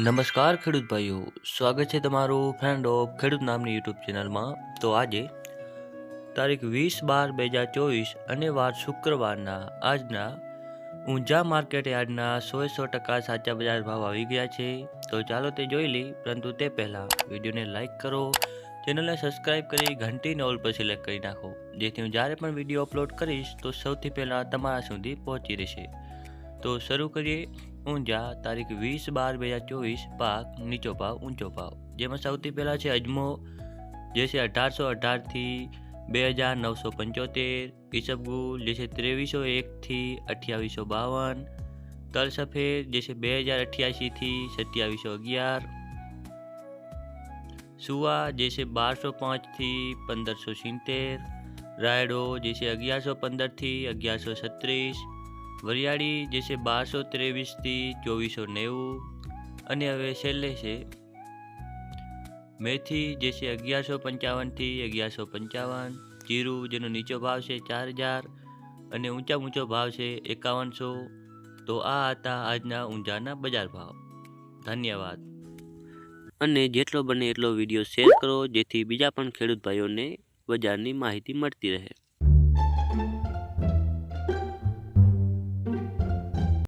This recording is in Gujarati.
નમસ્કાર ખેડૂત ભાઈઓ, સ્વાગત છે તમારું ફ્રેન્ડ ઓફ ખેડૂત નામની યુટ્યુબ ચેનલમાં તો આજે તારીખ વીસ બાર બે હજાર ચોવીસ અને વાર શુક્રવારના આજના ઊંઝા માર્કેટ યાર્ડના સો સો ટકા સાચા બજાર ભાવ આવી ગયા છે. તો ચાલો તે જોઈ લઈ પરંતુ તે પહેલાં વિડીયોને લાઇક કરો, ચેનલને સબસ્ક્રાઇબ કરી, ઘંટીને ઓલ પર સિલેક્ટ કરી નાખો, જેથી હું જ્યારે પણ વીડિયો અપલોડ કરીશ, તો સૌથી પહેલાં તમારા સુધી પહોંચી રહેશે. તો શરૂ કરીએ. ઊંઝા તારીખ વીસ બાર બે હજાર ચોવીસ પાક નીચો ભાવ ઊંચો ભાવ જેમાં સૌથી પહેલાં છે અજમો, જે છે અઢારસો અઢારથી બે હજાર નવસો પંચોતેર ઈસબગુલ જે છે ત્રેવીસો એકથી અઠ્યાવીસો બાવન તલ સફેદ જે છે બે હજાર અઠ્યાસીથી સત્યાવીસો અગિયાર, સુવા, જે છે બારસો પાંચથી પંદરસો સિત્તેર, રાયડો, જે છે અગિયારસો પંદરથી અગિયારસો છત્રીસ વરિયાળી જે છે બારસો ત્રેવીસથી ચોવીસો નેવું. અને હવે છેલ્લે છે મેથી જે છે અગિયારસો પંચાવનથી અગિયારસો પંચાવન. જીરું જેનો નીચો ભાવ છે ચાર હજાર અને ઊંચા ઊંચો ભાવ છે એકાવનસો. તો આ હતા આજના ઊંઝાના બજાર ભાવ. ધન્યવાદ. અને જેટલો બને એટલો વીડિયો શેર કરો, જેથી બીજા પણ ખેડૂત ભાઈઓને બજારની માહિતી મળતી રહે.